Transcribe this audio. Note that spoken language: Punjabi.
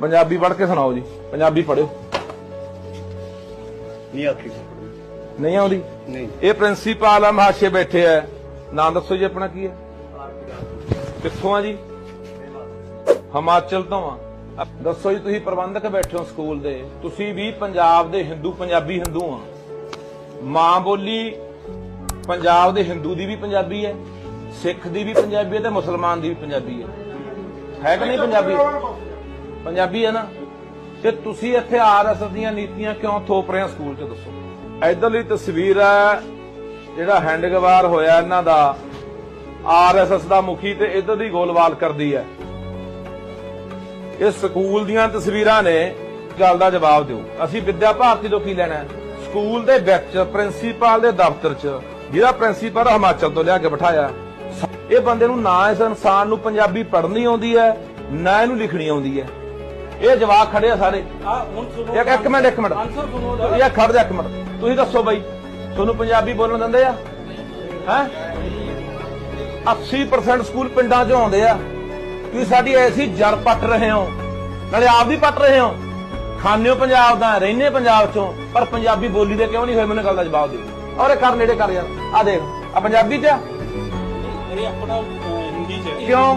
ਪੰਜਾਬੀ ਪੜ੍ਹ ਕੇ ਸੁਣਾਓ ਜੀ ਪੰਜਾਬੀ ਪੜ੍ਹਿਓ। ਨਹੀਂ ਆਖੀ ਨਹੀਂ ਆਉਂਦੀ? ਨਹੀਂ। ਇਹ ਪ੍ਰਿੰਸੀਪਲ ਆ ਮਹਾਸ਼ੇ ਬੈਠੇ ਆ। ਨਾਂ ਦੱਸੋ ਜੀ ਆਪਣਾ ਕੀ ਹੈ ਕਿੱਥੋਂ ਆ ਜੀ? ਹਿਮਾਚਲ ਤੋਂ ਆ। ਦੱਸੋ ਜੀ ਤੁਸੀਂ ਪ੍ਰਬੰਧਕ ਬੈਠੇ ਹੋ ਸਕੂਲ ਦੇ। ਤੁਸੀਂ ਵੀ ਪੰਜਾਬ ਦੇ ਹਿੰਦੂ ਪੰਜਾਬੀ ਹਿੰਦੂ ਆ। ਮਾਂ ਬੋਲੀ ਪੰਜਾਬ ਦੇ ਹਿੰਦੂ ਦੀ ਵੀ ਪੰਜਾਬੀ ਹੈ ਸਿੱਖ ਦੀ ਵੀ ਪੰਜਾਬੀ ਹੈ ਤੇ ਮੁਸਲਮਾਨ ਦੀ ਵੀ ਪੰਜਾਬੀ ਹੈ। ਹੈ ਕਿ ਨਹੀਂ ਪੰਜਾਬੀ? ਪੰਜਾਬੀ ਹੈ ਨਾ, ਤੇ ਤੁਸੀਂ ਇੱਥੇ ਆਰਐਸਐਸ ਦੀਆਂ ਨੀਤੀਆਂ ਕਿਉਂ ਥੋਪ ਰਹੇ ਹੋ ਸਕੂਲ 'ਚ ਦੱਸੋ। ਇਧਰਲੀ ਤਸਵੀਰ ਹੈ, ਜਿਹੜਾ ਹੈਂਡਗਵਾਰ ਹੋਇਆ ਇਹਨਾਂ ਦਾ ਆਰਐਸਐਸ ਦਾ ਮੁਖੀ ਤੇ ਇਧਰ ਦੀ ਗੋਲਵਾਲ ਕਰਦੀ ਹੈ। ਇਹ ਸਕੂਲ ਦੀਆਂ ਤਸਵੀਰਾਂ ਨੇ, ਗੱਲ ਦਾ ਜਵਾਬ ਦਿਓ। ਅਸੀਂ ਵਿਦਿਆ ਭਾਰਤੀ ਤੋਂ ਕੀ ਲੈਣਾ ਸਕੂਲ ਦੇ ਵਿੱਚ, ਪ੍ਰਿੰਸੀਪਲ ਦੇ ਦਫ਼ਤਰ 'ਚ, ਜਿਹੜਾ ਪ੍ਰਿੰਸੀਪਲ ਹਿਮਾਚਲ ਤੋਂ ਲਿਆ ਕੇ ਬਿਠਾਇਆ। ਇਹ ਬੰਦੇ ਨੂੰ ਨਾ ਇਸ ਇਨਸਾਨ ਨੂੰ ਪੰਜਾਬੀ ਪੜ੍ਹਨੀ ਆਉਂਦੀ ਹੈ, ਨਾ ਇਹਨੂੰ ਲਿਖਣੀ ਆਉਂਦੀ ਹੈ। ਇਹ ਜਵਾਬ ਖੜੇ ਆ ਸਾਰੇ। ਆ ਹੁਣ ਸੁਣੋ ਇੱਕ ਇੱਕ ਮਿੰਟ ਇੱਕ ਮਿੰਟ। ਆਨਸਰ ਸੁਣੋ ਉਹਦਾ। ਇਹ ਖੜ ਜਾ ਇੱਕ ਮਿੰਟ। ਤੁਸੀਂ ਦੱਸੋ ਬਾਈ ਤੁਹਾਨੂੰ ਪੰਜਾਬੀ ਬੋਲਣ ਦਿੰਦੇ ਆ? ਹੈ? 80% ਸਕੂਲ ਪਿੰਡਾਂ 'ਚ ਆਉਂਦੇ ਆ। ਤੁਸੀਂ ਸਾਡੀ ਐਸੀ ਜੜ ਪੱਟ ਰਹੇ ਹੋ। ਨਾਲੇ ਆਪ ਵੀ ਪੱਟ ਰਹੇ ਹੋ। ਹੋ ਪੰਜਾਬ ਦਾ ਰਹਿੰਦੇ ਪੰਜਾਬ 'ਚੋਂ। ਪਰ ਪੰਜਾਬੀ ਬੋਲੀ ਦੇ ਕਿਉਂ ਨਹੀਂ ਹੋਏ? ਮੈਨੂੰ ਗੱਲ ਦਾ ਜਵਾਬ ਦਿਓ। ਔਰ ਇਹ ਕਰ ਨੇੜੇ ਕਰ ਯਾਰ। ਆ ਦੇਖ ਆ ਪੰਜਾਬੀ 'ਚ ਆ? ਇਹ ਆਪਣਾ ਹਿੰਦੀ ਚ। ਕਿਉਂ?